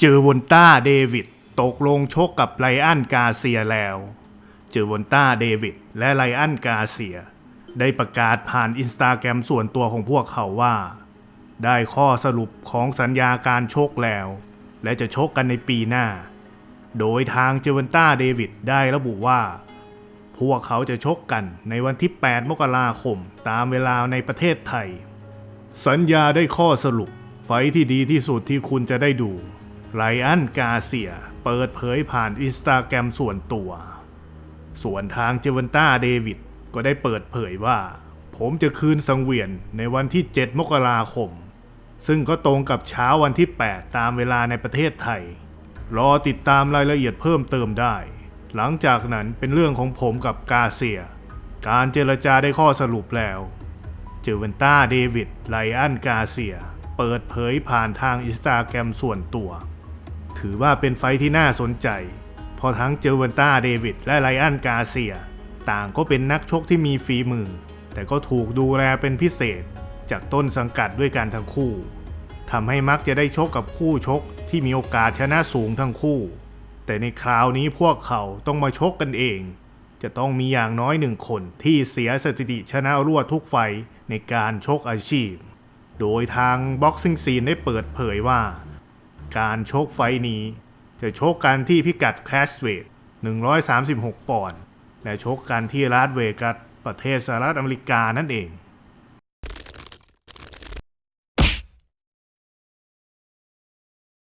เจอวอนต้าเดวิดตกลงชกกับไลอันกาเซียแล้ว เจอวอนต้าเดวิดและไลอันกาเซีย ได้ประกาศผ่านอินสตาแกรมส่วนตัวของพวกเขาว่า ได้ข้อสรุปของสัญญาการชกแล้ว และจะชกกันในปีหน้า โดยทางเจอวันต้าเดวิดได้ระบุว่า พวกเขาจะชกกันในวันที่ 8 มกราคมตามเวลาในประเทศไทย สัญญาได้ข้อสรุปไฟที่ดีที่สุดที่คุณจะได้ดู ไรอันกาเซียเปิดเผยผ่านอินสตาแกรมส่วนตัว ส่วนทางเจวันต้าเดวิดก็ได้เปิดเผยว่า ผมจะคืนสังเวียนในวันที่ 7 มกราคม ซึ่งก็ตรงกับเช้าวันที่ 8 ตามเวลาในประเทศไทย รอติดตามรายละเอียดเพิ่มเติมได้ หลังจากนั้นเป็นเรื่องของผมกับกาเซีย การเจรจาได้ข้อสรุปแล้ว เจวันต้าเดวิดไลอันกาเซียเปิดเผยผ่านทางอินสตาแกรมส่วนตัว ถือว่าเป็นไฟที่น่าสนใจพราะทั้งเจอวันต้าเดวิดและไลอันกาเซีย ต่างก็เป็นนักชกที่มีฝีมือ แต่ก็ถูกดูแลเป็นพิเศษ จากต้นสังกัดด้วยกันทั้งคู่ทำให้มักจะได้ชกกับคู่ชกที่มีโอกาสชนะสูงทั้งคู่ แต่ในคราวนี้พวกเขาต้องมาชกกันเอง จะต้องมีอย่างน้อยหนึ่งคนที่เสียสถิติชนะรวดทุกไฟในการชกอาชีพ โดยทางบ็อกซิ่งซีนได้เปิดเผยว่า การชกไฟนี้จะชกกันที่พิกัดแคสเวท136 ปอนด์ และชกกันที่ลาสเวกัสประเทศสหรัฐอเมริกานั่นเอง